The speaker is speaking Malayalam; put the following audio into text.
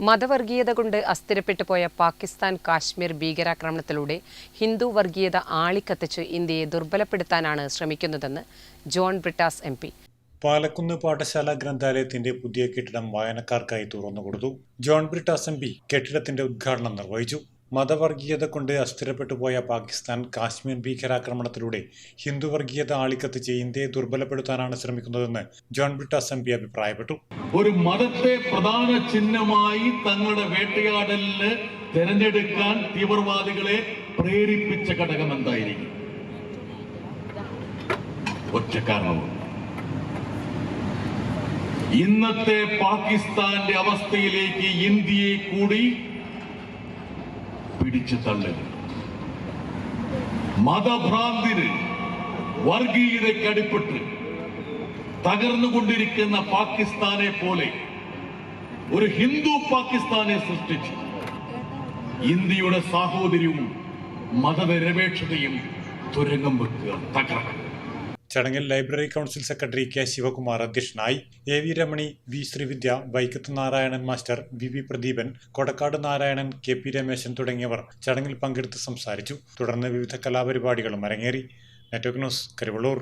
മതവർഗീയത കൊണ്ട് അസ്ഥിരപ്പെട്ടു പോയ പാകിസ്ഥാൻ കാശ്മീർ ഭീകരാക്രമണത്തിലൂടെ ഹിന്ദു വർഗീയത ആളിക്കത്തിച്ച് ഇന്ത്യയെ ദുർബലപ്പെടുത്താനാണ് ശ്രമിക്കുന്നതെന്ന് John Brittas M P. Palakkunnu പാഠശാല ഗ്രന്ഥാലയത്തിന്റെ പുതിയ കെട്ടിടം വായനക്കാർക്കായി തുറന്നുകൊടുത്തു. ജോൺ ബ്രിട്ടാസ് എം പി കെട്ടിടത്തിന്റെ ഉദ്ഘാടനം നിർവഹിച്ചു. മതവർഗീയത കൊണ്ട് അസ്ഥിരപ്പെട്ടു പോയ പാകിസ്ഥാൻ കാശ്മീർ ഭീകരാക്രമണത്തിലൂടെ ഹിന്ദുവർഗീയത ആളിക്കത്തിച്ച് ഇന്ത്യയെ ദുർബലപ്പെടുത്താനാണ് ശ്രമിക്കുന്നതെന്ന് ജോൺ ബ്രിട്ടാസ് എം പി അഭിപ്രായപ്പെട്ടു. ഒരു മതത്തെ പ്രധാന ചിഹ്നമായി തങ്ങളുടെ വേട്ടയാടലിന് തിരഞ്ഞെടുക്കാൻ തീവ്രവാദികളെ പ്രേരിപ്പിച്ച ഘടകം എന്തായിരിക്കും? ഒറ്റ കാരണവും. ഇന്നത്തെ പാകിസ്ഥാന്റെ അവസ്ഥയിലേക്ക് ഇന്ത്യയെ കൂടി പിടിച്ചു തള്ളുക. മതഭ്രാന്തിന് വർഗീയതയ്ക്കടിപ്പെട്ട് തകർന്നുകൊണ്ടിരിക്കുന്ന പാകിസ്ഥാനെ പോലെ ഒരു ഹിന്ദു പാകിസ്ഥാനെ സൃഷ്ടിച്ച് ഇന്ത്യയുടെ സാഹോദര്യവും മതനിരപേക്ഷതയും തുരങ്കം വെക്കുക തകർക്കുക. ചടങ്ങിൽ library council secretary K Sivakumar അധ്യക്ഷനായി A V Ramani V Sreevidya Vaikkath Narayanan master V V Pradeepan Kodakkad Narayanan K P Rameshan തുടങ്ങിയവർ ചടങ്ങിൽ പങ്കെടുത്ത് സംസാരിച്ചു. തുടർന്ന് വിവിധ കലാപരിപാടികളും അരങ്ങേറി. Network news Karivellur.